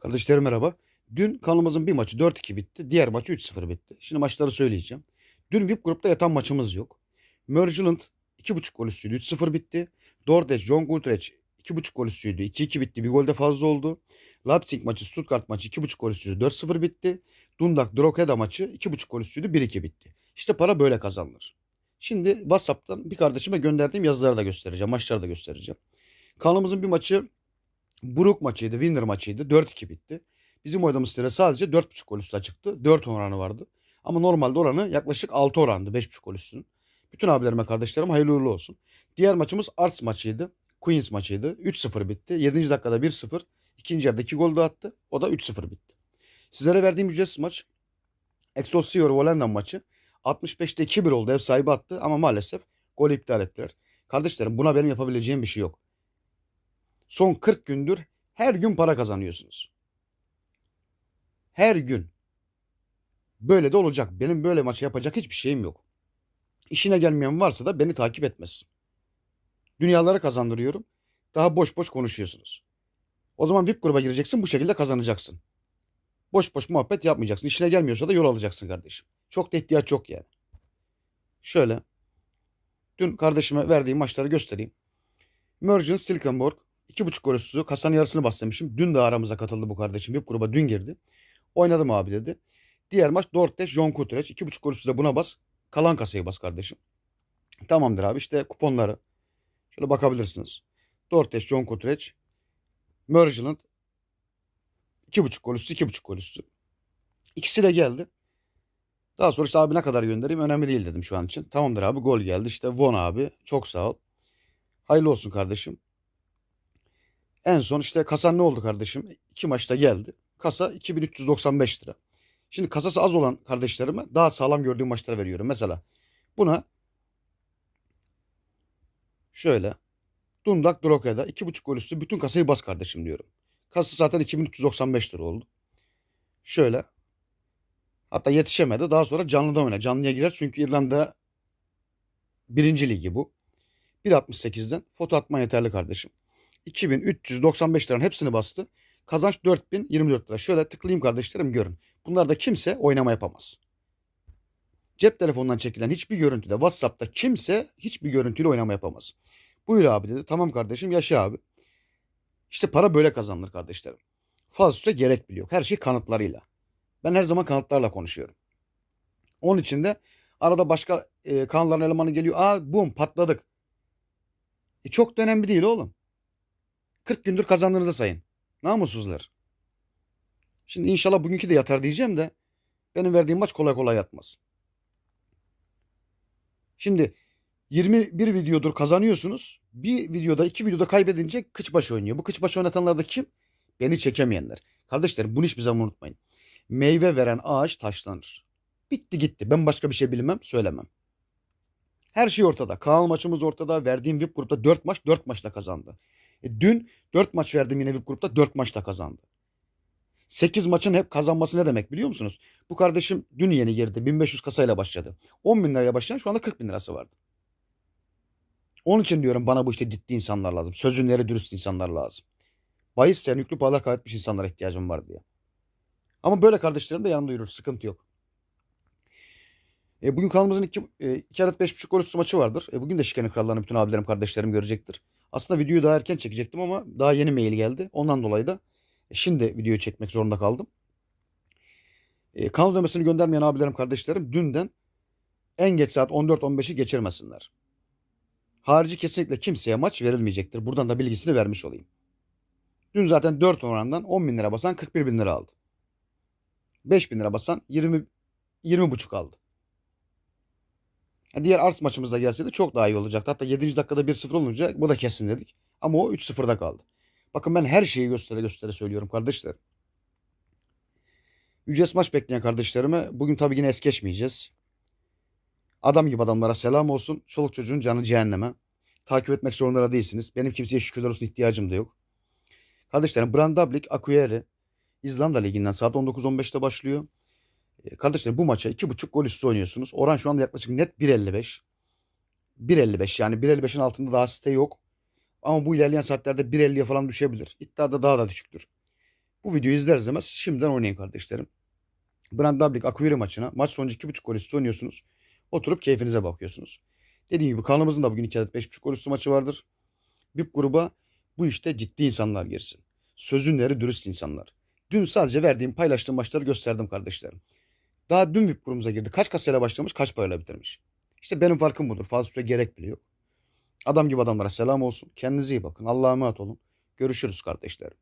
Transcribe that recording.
Kardeşlerim merhaba. Dün kanalımızın bir maçı 4-2 bitti. Diğer maçı 3-0 bitti. Şimdi maçları söyleyeceğim. Dün VIP grupta yatan maçımız yok. Mergeland 2.5 gol üstüydü. 3-0 bitti. Dortmund, John Gutrecht 2.5 gol üstüydü. 2-2 bitti. Bir gol de fazla oldu. Leipzig maçı, Stuttgart maçı 2.5 gol üstüydü. 4-0 bitti. Dundak, Drokeda maçı 2.5 gol üstüydü. 1-2 bitti. İşte para böyle kazanılır. Şimdi WhatsApp'tan bir kardeşime gönderdiğim yazıları da göstereceğim. Maçları da göstereceğim. Kanalımızın bir maçı Brook maçıydı, Winner maçıydı. 4-2 bitti. Bizim oynadığımız süre sadece 4.5 gol üstü çıktı. 4 oranı vardı. Ama normalde oranı yaklaşık 6 orandı 5.5 gol üstünün. Bütün abilerime kardeşlerim hayırlı uğurlu olsun. Diğer maçımız Arts maçıydı. Queens maçıydı. 3-0 bitti. 7. dakikada 1-0. İkinci yarıda 2 gol de attı. O da 3-0 bitti. Sizlere verdiğim ücretsiz maç Excelsior Volendam maçı. 65'te 2-1 oldu. Ev sahibi attı ama maalesef gol iptal ettiler. Kardeşlerim buna benim yapabileceğim bir şey yok. Son 40 gündür her gün para kazanıyorsunuz. Her gün. Böyle de olacak. Benim böyle maçı yapacak hiçbir şeyim yok. İşine gelmeyen varsa da beni takip etmesin. Dünyaları kazandırıyorum. Daha boş boş konuşuyorsunuz. O zaman VIP gruba gireceksin bu şekilde kazanacaksın. Boş boş muhabbet yapmayacaksın. İşine gelmiyorsa da yol alacaksın kardeşim. Çok da ihtiyaç yok yani. Şöyle. Dün kardeşime verdiğim maçları göstereyim. Mergent Silkenborg 2.5 gol üstü. Kasanın yarısını bastırmışım. Dün de aramıza katıldı bu kardeşim. VIP gruba dün girdi. Oynadım abi dedi. Diğer maç Dortmund John Kutreç. 2.5 gol üstü buna bas. Kalan kasayı bas kardeşim. Tamamdır abi işte kuponları. Şöyle bakabilirsiniz. Dortmund John Kutreç. Mergeland 2.5 gol üstü 2.5 gol üstü. İkisi de geldi. Daha sonra işte abi ne kadar göndereyim önemli değil dedim şu an için. Tamamdır abi gol geldi. İşte Von abi çok sağ ol. Hayırlı olsun kardeşim. En son işte kasa ne oldu kardeşim? İki maçta geldi. Kasa 2395 lira. Şimdi kasası az olan kardeşlerime daha sağlam gördüğüm maçları veriyorum. Mesela buna şöyle Dundak Drokeda 2.5 gol üstü bütün kasayı bas kardeşim diyorum. Kasa zaten 2395 lira oldu. Şöyle hatta yetişemedi. Daha sonra canlıda oyna. Canlıya girer çünkü İrlanda birinci ligi bu. 1.68'den foto atma yeterli kardeşim. 2395 liranın hepsini bastı. Kazanç 4024 lira. Şöyle tıklayayım kardeşlerim görün. Bunlarda kimse oynama yapamaz. Cep telefonundan çekilen hiçbir görüntüde WhatsApp'ta kimse hiçbir görüntüyle oynama yapamaz. Buyur abi dedi. Tamam kardeşim yaşa abi. İşte para böyle kazanılır kardeşlerim. Fazlası gerek bile yok. Her şey kanıtlarıyla. Ben her zaman kanıtlarla konuşuyorum. Onun için de arada başka e, kanalların elemanı geliyor. Aa bum patladık. E, çok da önemli değil oğlum. 40 gündür kazandığınızı sayın. Namussuzlar. Şimdi inşallah bugünkü de yatar diyeceğim de benim verdiğim maç kolay kolay yatmaz. Şimdi 21 videodur kazanıyorsunuz. Bir videoda iki videoda kaybedince kıç başı oynuyor. Bu kıç başı oynatanlar da kim? Beni çekemeyenler. Kardeşlerim bunu hiçbir zaman unutmayın. Meyve veren ağaç taşlanır. Bitti gitti. Ben başka bir şey bilmem söylemem. Her şey ortada. Kanal maçımız ortada. Verdiğim VIP grupta 4 maç 4 maçta kazandı. E, dün 4 maç verdim yine VIP grupta 4 maçta kazandı. 8 maçın hep kazanması ne demek biliyor musunuz? Bu kardeşim dün yeni girdi. 1500 kasayla başladı. 10 bin liraya başlayan şu anda 40 bin lirası vardı. Onun için diyorum bana bu işte ciddi insanlar lazım. Sözünleri dürüst insanlar lazım. Bahis sen yüklü paralar kaybetmiş insanlara ihtiyacım var diye. Ama böyle kardeşlerim de yanımda yürür. Sıkıntı yok. E, bugün kanalımızın iki, e, iki adet beş buçuk gol üstü maçı vardır. E, bugün de şikenin krallarını bütün abilerim kardeşlerim görecektir. Aslında videoyu daha erken çekecektim ama daha yeni mail geldi. Ondan dolayı da şimdi videoyu çekmek zorunda kaldım. E, kanal ödemesini göndermeyen abilerim kardeşlerim dünden en geç saat 14-15'i geçirmesinler. Harici kesinlikle kimseye maç verilmeyecektir. Buradan da bilgisini vermiş olayım. Dün zaten 4 orandan 10 bin lira basan 41 bin lira aldı. 5 bin lira basan 20 20 buçuk aldı. Diğer Ars maçımızda gelseydi çok daha iyi olacaktı. Hatta 7. dakikada 1-0 olunca bu da kesin dedik. Ama o 3-0'da kaldı. Bakın ben her şeyi göstere göstere söylüyorum kardeşler. Ücretsiz maç bekleyen kardeşlerime bugün tabii yine es geçmeyeceğiz. Adam gibi adamlara selam olsun. Çoluk çocuğun canı cehenneme. Takip etmek zorunda değilsiniz. Benim kimseye şükürler olsun ihtiyacım da yok. Kardeşlerim Brandablik Akuyeri İzlanda Ligi'nden saat 19.15'te başlıyor. E, kardeşlerim bu maça 2.5 gol üstü oynuyorsunuz. Oran şu anda yaklaşık net 1.55. 1.55 yani 1.55'in altında daha site yok. Ama bu ilerleyen saatlerde 1.50'ye falan düşebilir. İddia da daha da düşüktür. Bu videoyu izler izlemez şimdiden oynayın kardeşlerim. Brandablik Akuyri maçına maç sonucu 2.5 gol üstü oynuyorsunuz. Oturup keyfinize bakıyorsunuz. Dediğim gibi kanalımızın da bugün 2 adet 5.5 gol üstü maçı vardır. VIP gruba bu işte ciddi insanlar girsin. Sözünleri dürüst insanlar. Dün sadece verdiğim paylaştığım maçları gösterdim kardeşlerim. Daha dün VIP grubumuza girdi. Kaç kasayla başlamış kaç parayla bitirmiş. İşte benim farkım budur. Fazla süre gerek bile yok. Adam gibi adamlara selam olsun. Kendinize iyi bakın. Allah'a emanet olun. Görüşürüz kardeşlerim.